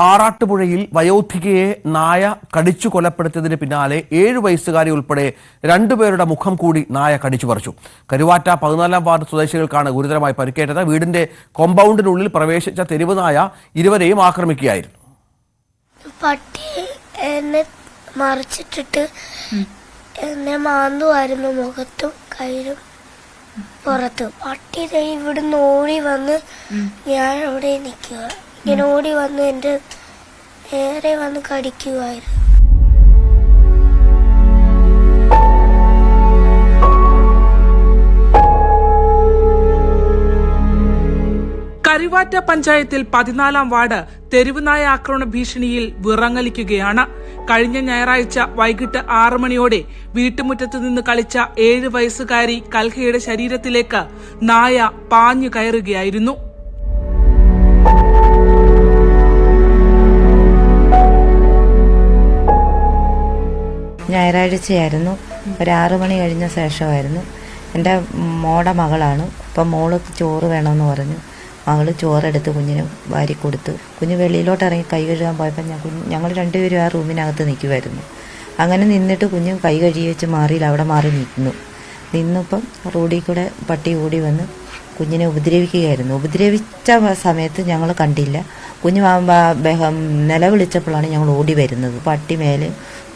ആറാട്ടുപുഴയിൽ വയോധികയെ നായ കടിച്ചു കൊലപ്പെടുത്തിയതിന് പിന്നാലെ ഏഴു വയസ്സുകാരി ഉൾപ്പെടെ രണ്ടുപേരുടെ മുഖം കൂടി നായ കടിച്ചു പറിച്ചു. കരുവാറ്റ പതിനാലാം വാർഡ് സ്വദേശികൾക്കാണ് ഗുരുതരമായി പരിക്കേറ്റത്. വീടിന്റെ കോമ്പൗണ്ടിനുള്ളിൽ പ്രവേശിച്ച തെരുവ് നായ ഇരുവരെയും ആക്രമിക്കുകയായിരുന്നു. പട്ടി എന്നെ മറിച്ചിട്ടിട്ട് എന്നെ മാന്തുമായിരുന്നു. മുഖത്തും കയ്യിലും പുറത്തും. പട്ടി ദേ ഇവിടുന്ന് ഓടി വന്ന് ഞാൻ അവിടെ നിൽക്കുക ഇങ്ങനെ ഓടി വന്ന് എന്റെ നേരെ വന്ന് കടിക്കുമായിരുന്നു കരുവാറ്റ പഞ്ചായത്തിൽ പതിനാലാം വാർഡ് തെരുവുനായ ആക്രമണ ഭീഷണിയിൽ വിറങ്ങലിക്കുകയാണ്. കഴിഞ്ഞ ഞായറാഴ്ച വൈകിട്ട് ആറു മണിയോടെ വീട്ടുമുറ്റത്ത് നിന്ന് കളിച്ച ഏഴ് വയസ്സുകാരി കൽഹയുടെ ശരീരത്തിലേക്ക് നായ പാഞ്ഞു കയറുകയായിരുന്നു. ഞായറാഴ്ചയായിരുന്നു. ഒരു ആറു മണി കഴിഞ്ഞ ശേഷമായിരുന്നു. എന്റെ മോടെ മകളാണ്. അപ്പം മോൾ ചോറ് വേണമെന്ന് പറഞ്ഞു. മകൾ ചോറെടുത്ത് കുഞ്ഞിന് വാരി കൊടുത്ത്. കുഞ്ഞ് വെളിയിലോട്ട് ഇറങ്ങി കൈ കഴുകാൻ പോയപ്പോൾ ഞാൻ കുഞ്ഞ് ഞങ്ങൾ രണ്ടുപേരും ആ റൂമിനകത്ത് നിൽക്കുമായിരുന്നു. അങ്ങനെ നിന്നിട്ട് കുഞ്ഞ് കൈ കഴുകി വെച്ച് മാറിയിൽ അവിടെ മാറി നിന്നു. നിന്നപ്പം റോഡിൽ കൂടെ പട്ടി ഓടി വന്ന് കുഞ്ഞിനെ ഉപദ്രവിക്കുകയായിരുന്നു. ഉപദ്രവിച്ച സമയത്ത് ഞങ്ങൾ കണ്ടില്ല. കുഞ്ഞ് വ- വ- ബഹം നിലവിളിച്ചപ്പോഴാണ് ഞങ്ങൾ ഓടി വരുന്നത്. പട്ടി മേലെ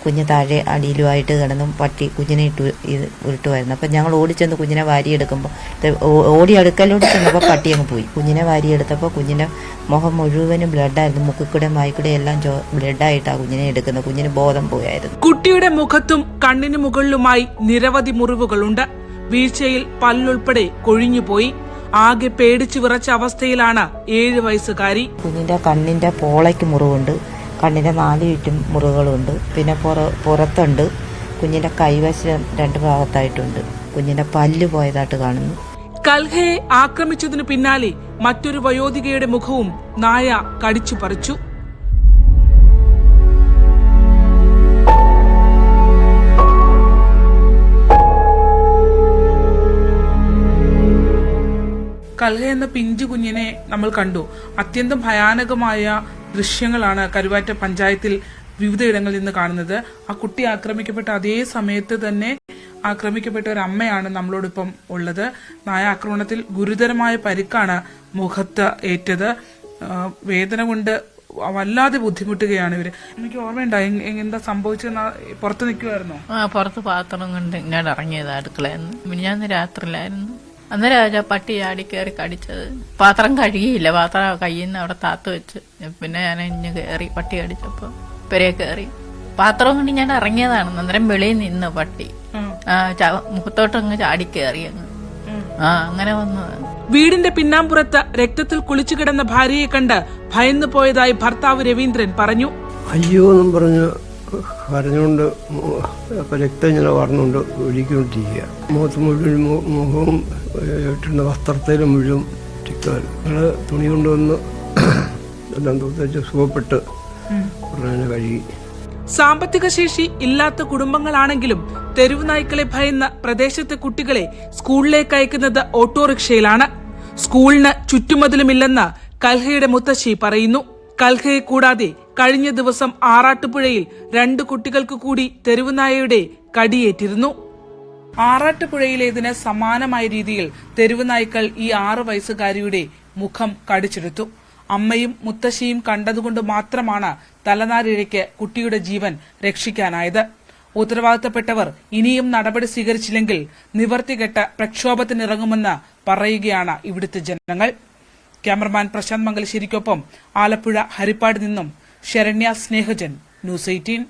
കുഞ്ഞ് താഴെ അടിയിലുമായിട്ട് കിടന്നു പട്ടി കുഞ്ഞിനെ ഇട്ട് ഇത് വരുന്നു. അപ്പം ഞങ്ങൾ ഓടിച്ചെന്ന് കുഞ്ഞിനെ വാരിയെടുക്കുമ്പോൾ ഓടി അടുക്കലോട് ചെന്നപ്പോൾ പട്ടി അങ്ങ് പോയി. കുഞ്ഞിനെ വാരിയെടുത്തപ്പോൾ കുഞ്ഞിന്റെ മുഖം മുഴുവനും ബ്ലഡായിരുന്നു. മുക്കിക്കൂടെ മായിക്കൂടെ എല്ലാം ബ്ലഡായിട്ടാണ് കുഞ്ഞിനെ എടുക്കുന്നത്. കുഞ്ഞിന് ബോധം പോയായിരുന്നു. കുട്ടിയുടെ മുഖത്തും കണ്ണിന് മുകളിലുമായി നിരവധി മുറിവുകളുണ്ട്. വീഴ്ചയിൽ പല്ലുൾപ്പെടെ കൊഴിഞ്ഞുപോയി. ആകെ പേടിച്ചു വിറച്ച അവസ്ഥയിലാണ് ഏഴ് വയസ്സുകാരി. കുഞ്ഞിന്റെ കണ്ണിന്റെ പോളയ്ക്ക് മുറിവുണ്ട്. കണ്ണിന്റെ നാല് ചുറ്റും മുറിവുകളുണ്ട്. പിന്നെ പുറത്തുണ്ട്. കുഞ്ഞിന്റെ കൈവശം രണ്ട് ഭാഗത്തായിട്ടുണ്ട്. കുഞ്ഞിന്റെ പല്ല് പോയതായിട്ട് കാണുന്നു. കൽഹയെ ആക്രമിച്ചതിനു പിന്നാലെ മറ്റൊരു വയോധികയുടെ മുഖവും നായ കടിച്ചു പറിച്ചു. കൽഹ എന്ന പിഞ്ചു കുഞ്ഞിനെ നമ്മൾ കണ്ടു. അത്യന്തം ഭയാനകമായ ദൃശ്യങ്ങളാണ് കരുവാറ്റ പഞ്ചായത്തിൽ വിവിധയിടങ്ങളിൽ നിന്ന് കാണുന്നത്. ആ കുട്ടി ആക്രമിക്കപ്പെട്ട അതേ സമയത്ത് തന്നെ ആക്രമിക്കപ്പെട്ട ഒരു അമ്മയാണ് നമ്മളോടൊപ്പം ഉള്ളത്. നായ ആക്രമണത്തിൽ ഗുരുതരമായ പരിക്കാണ് മുഖത്ത് ഏറ്റത്. വേദന കൊണ്ട് വല്ലാതെ ബുദ്ധിമുട്ടുകയാണ് ഇവർ. എനിക്ക് ഓർമ്മയുണ്ടോ? എന്താ സംഭവിച്ചെന്ന് പുറത്ത് നിൽക്കുമായിരുന്നോ ആ പുറത്ത് പാത്രം കൊണ്ട് ഇങ്ങോട്ട് ഇറങ്ങിയത് അടുക്കളയെന്ന് മിനിഞ്ഞാന്ന് രാത്രിയിലായിരുന്നു. അന്നേരം ആ പട്ടി ചാടി കയറി കടിച്ചത്. പാത്രം കഴുകിയില്ല. പാത്രം കയ്യിൽ നിന്ന് അവിടെ താത്ത് വെച്ച്. പിന്നെ ഞാൻ ഇഞ്ഞ് കയറി പട്ടി കടിച്ചപ്പോ പെരേ കയറി പാത്രം കൊണ്ട് ഞാൻ ഇറങ്ങിയതാണ്. അന്നേരം വെളിയിൽ നിന്ന് പട്ടി. മുഖത്തോട്ട് അങ്ങ് ചാടി കയറി അങ്ങ്. ആ അങ്ങനെ വന്നത് വീടിന്റെ പിന്നാമ്പുറത്ത് രക്തത്തിൽ കുളിച്ചു കിടന്ന ഭാര്യയെ കണ്ട് ഭയന്നു പോയതായി ഭർത്താവ് രവീന്ദ്രൻ പറഞ്ഞു. അയ്യോ എന്നും പറഞ്ഞ്. കരഞ്ഞുകൊണ്ട് രക്തം ഇങ്ങനെ വരണുകൊണ്ട് ഒഴിക്കൊണ്ടിരിക്കുക മുഖത്ത് മുഴുവൻ മുഖവും ഇട്ടിരുന്ന വസ്ത്രത്തിലും മുഴുവൻ രക്തമായിരുന്നു ഞങ്ങൾ തുണി കൊണ്ടുവന്ന് എല്ലാം തൂത്തേച്ച് സുഖപ്പെട്ട് ഉടനെ കഴുകി സാമ്പത്തിക ശേഷി ഇല്ലാത്ത കുടുംബങ്ങളാണെങ്കിലും തെരുവ് നായ്ക്കളെ ഭയന്ന പ്രദേശത്തെ കുട്ടികളെ സ്കൂളിലേക്ക് അയക്കുന്നത് ഓട്ടോറിക്ഷയിലാണ്. സ്കൂളിന് ചുറ്റുമതിലുമില്ലെന്ന് കൽഹയുടെ മുത്തശ്ശി പറയുന്നു. കൽഹയെ കൂടാതെ കഴിഞ്ഞ ദിവസം ആറാട്ടുപുഴയിൽ രണ്ട് കുട്ടികൾക്ക് കൂടി തെരുവുനായയുടെ കടിയേറ്റിരുന്നു. ആറാട്ടുപുഴയിലേതിന് സമാനമായ രീതിയിൽ തെരുവുനായ്ക്കൾ ഈ ആറു വയസ്സുകാരിയുടെ മുഖം കടിച്ചെടുത്തു. അമ്മയും മുത്തശ്ശിയും കണ്ടതുകൊണ്ട് മാത്രമാണ് തലനാരിഴയ്ക്ക് കുട്ടിയുടെ ജീവൻ രക്ഷിക്കാനായത്. ഉത്തരവാദിത്തപ്പെട്ടവർ ഇനിയും നടപടി സ്വീകരിച്ചില്ലെങ്കിൽ നിവർത്തികെട്ട പ്രക്ഷോഭത്തിനിറങ്ങുമെന്ന് പറയുകയാണ് ഇവിടുത്തെ ജനങ്ങൾ. ക്യാമറമാൻ പ്രശാന്ത് മംഗലശ്ശേരിക്കൊപ്പം ആലപ്പുഴ ഹരിപ്പാട് നിന്നും ശരണ്യ സ്നേഹജൻ. News eighteen.